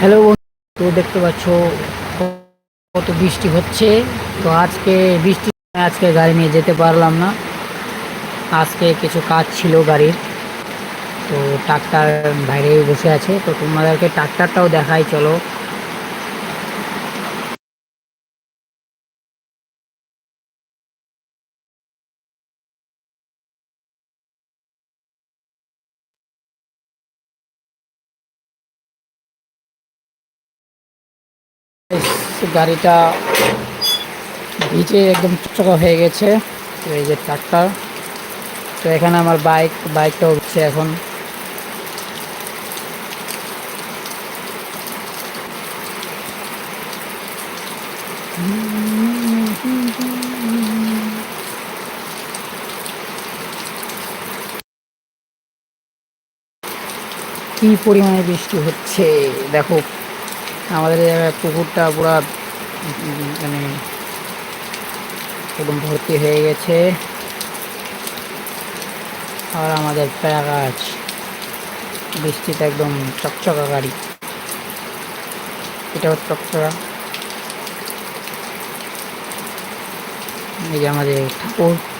Hello তো দেখতে পাচ্ছ কত বৃষ্টি হচ্ছে। তো আজকে বৃষ্টি, আজকে গাড়ি নিয়ে যেতে পারলাম না। আজকে কিছু কাজ ছিল গাড়ির। তো ট্রাক্টার বাইরে বসে আছে। তো তোমাদেরকে ট্রাক্টারটাও দেখাই, চলো। গাড়িটা ভিজে একদম চকচকা হয়ে গেছে। তো এই যে ট্রাক্টর তো এখানে আমার বাইক বাইকটা উঠছে এখন। কি পরিমাণে বৃষ্টি হচ্ছে? দেখো আমাদের পুকুরটা পুরা মানে একদম ভর্তি হয়ে গেছে। আর আমাদের প্যারা গাছ, বৃষ্টিতে একদম চকচকা গাড়ি। এটাও চকচকা। এই যে আমাদের ঠাকুর।